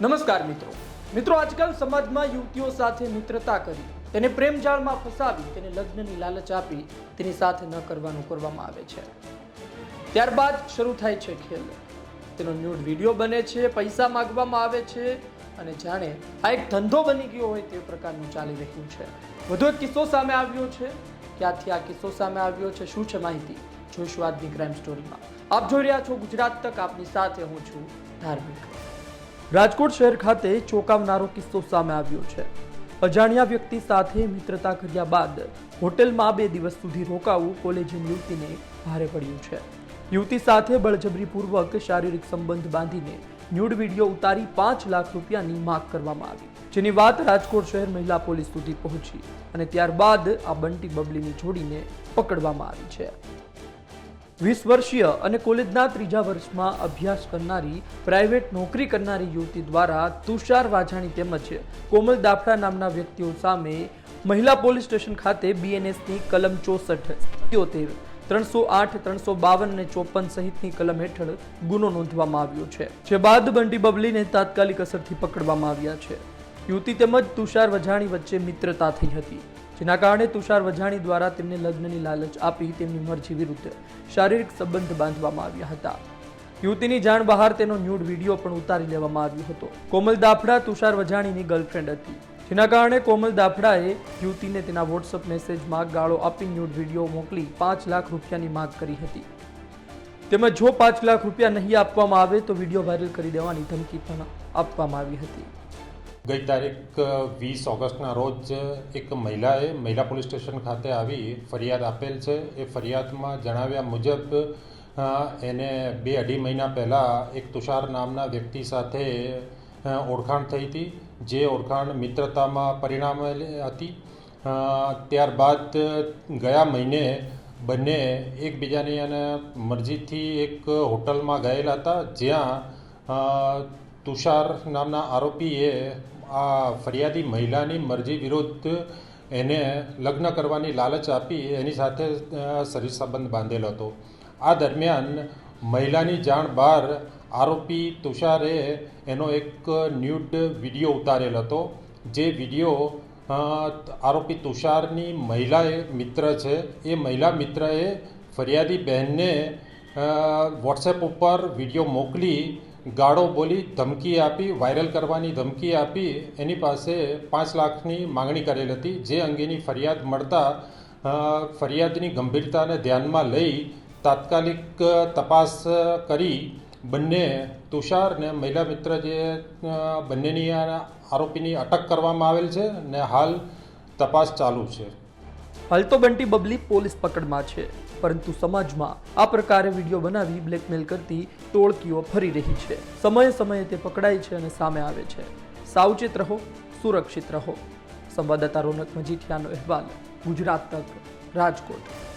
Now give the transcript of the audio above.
નમસ્કાર મિત્રો. મિત્રો, આજકાલ સમાજમાં યુવતીઓ સાથે મિત્રતા કરી, તેને પ્રેમ જાળમાં ફસાવી, તેને લગ્નની લાલચ આપી, તેની સાથે ન કરવાનું કરવામાં આવે છે. ત્યારબાદ શરૂ થાય છે ખેલ. તેનો ન્યૂડ વીડિયો બને છે, પૈસા માગવામાં આવે છે અને જાણે આ એક ધંધો બની ગયો હોય તે પ્રકારનું ચાલી રહ્યું છે. વધુ એક કિસ્સો સામે આવ્યો છે. ક્યાંથી આ કિસ્સો સામે આવ્યો છે, શું છે માહિતી? જોઈશું આજની ક્રાઇમ સ્ટોરીમાં આપ જોઈ રહ્યા છો ગુજરાત તક, આપની સાથે હું છું ધાર્મિક. રાજકોટ શહેર ખાતે ચોંકાવનારો કિસ્સો સામે આવ્યો છે. અજાણ્યા વ્યક્તિ સાથે મિત્રતા કર્યા બાદ હોટેલમાં બે દિવસ સુધી રોકાવું કોલેજની યુવતીને ભારે પડ્યું છે. યુવતી સાથે બળજબરીપૂર્વક શારીરિક સંબંધ બાંધીને ન્યૂડ વીડિયો ઉતારી પાંચ લાખ રૂપિયાની માંગ કરવામાં આવી, જેની વાત રાજકોટ શહેર મહિલા પોલીસ સુધી પહોંચી અને ત્યારબાદ આ બંટી બબલીની જોડીને પકડવામાં આવી છે. વીસ વર્ષીય અને કોલેજના ત્રીજા વર્ષમાં અભ્યાસ કરનારી, પ્રાઇવેટ નોકરી કરનારી યુવતી દ્વારા તુષાર વાજાણી તેમજ કોમલ દાફડા નામના વ્યક્તિઓ સામે મહિલા પોલીસ સ્ટેશન ખાતે બીએનએસની કલમ ચોસઠ, સિત્યોતેર, ત્રણસો આઠ, ત્રણસો બાવન અને ચોપન સહિતની કલમ હેઠળ ગુનો નોંધવામાં આવ્યો છે, જે બાદ બંટી બબલીને તાત્કાલિક અસરથી પકડવામાં આવ્યા છે. યુવતી તેમજ તુષાર વજાણી વચ્ચે મિત્રતા થઈ હતી. જેના કારણે તુષાર વજાણી દ્વારા તેમને લગ્નની લાલચ આપી તેમની મરજી વિરુદ્ધ શારીરિક સંબંધ બાંધવામાં આવ્યા હતા. યુવતીની જાણ બહાર તેનો ન્યૂડ વીડિયો પણ ઉતારી લેવામાં આવ્યો હતો. કોમલ દાફડા તુષાર વજાણીની ગર્લફ્રેન્ડ હતી. જેના કારણે કોમલ દાફડાએ યુવતીને તેના વોટ્સઅપ મેસેજમાં ગાળો આપી ન્યૂડ વીડિયો મોકલી પાંચ લાખ રૂપિયાની માંગ કરી હતી. તેમજ જો પાંચ લાખ રૂપિયા નહીં આપવામાં આવે તો વીડિયો વાયરલ કરી દેવાની ધમકી પણ આપવામાં આવી હતી. ગઈ તારીખ વીસ ઓગસ્ટના રોજ એક મહિલાએ મહિલા પોલીસ સ્ટેશન ખાતે આવી ફરિયાદ આપેલ છે. એ ફરિયાદમાં જણાવ્યા મુજબ એને બે અઢી મહિના પહેલાં એક તુષાર નામના વ્યક્તિ સાથે ઓળખાણ થઈ હતી. જે ઓળખાણ મિત્રતામાં પરિણામેલી હતી. ત્યારબાદ ગયા મહિને બંને એકબીજાની અને મરજીથી એક હોટલમાં ગયેલા હતા. જ્યાં તુષાર નામના આરોપીએ આ ફરિયાદી મહિલાની મરજી વિરુદ્ધ એને લગ્ન કરવાની લાલચ આપી એની સાથે શરીર સંબંધ બાંધેલો હતો. આ દરમિયાન મહિલાની જાણ બહાર આરોપી તુષારે એનો એક ન્યૂડ વીડિયો ઉતારેલ હતો. જે વીડિયો આરોપી તુષારની મહિલા મિત્ર છે. એ મહિલા મિત્રએ ફરિયાદી બહેનને વોટ્સએપ ઉપર વીડિયો મોકલી ગાળો બોલી ધમકી આપી, વાયરલ કરવાની ધમકી આપી, એની પાસે પાંચ લાખની માંગણી કરેલ હતી. જે અંગેની ફરિયાદ મળતા ફરિયાદની ગંભીરતાને ધ્યાનમાં લઈ તાત્કાલિક તપાસ કરી બંને તુષાર ને મહિલા મિત્ર જે બંનેની આરોપીની અટક કરવામાં આવેલ છે ને હાલ તપાસ ચાલુ છે. હાલ તો બંટી બબલી પોલીસ પકડમાં છે, પરંતુ સમાજમાં આ પ્રકારે વીડિયો બનાવી બ્લેકમેલ કરતી ટોળકીઓ ફરી રહી છે. સમયે સમયે તે પકડાય છે અને સામે આવે છે. સાવચેત રહો, સુરક્ષિત રહો. સંવાદદાતા રોનક મજીઠિયાનો અહેવાલ, ગુજરાત તક, રાજકોટ.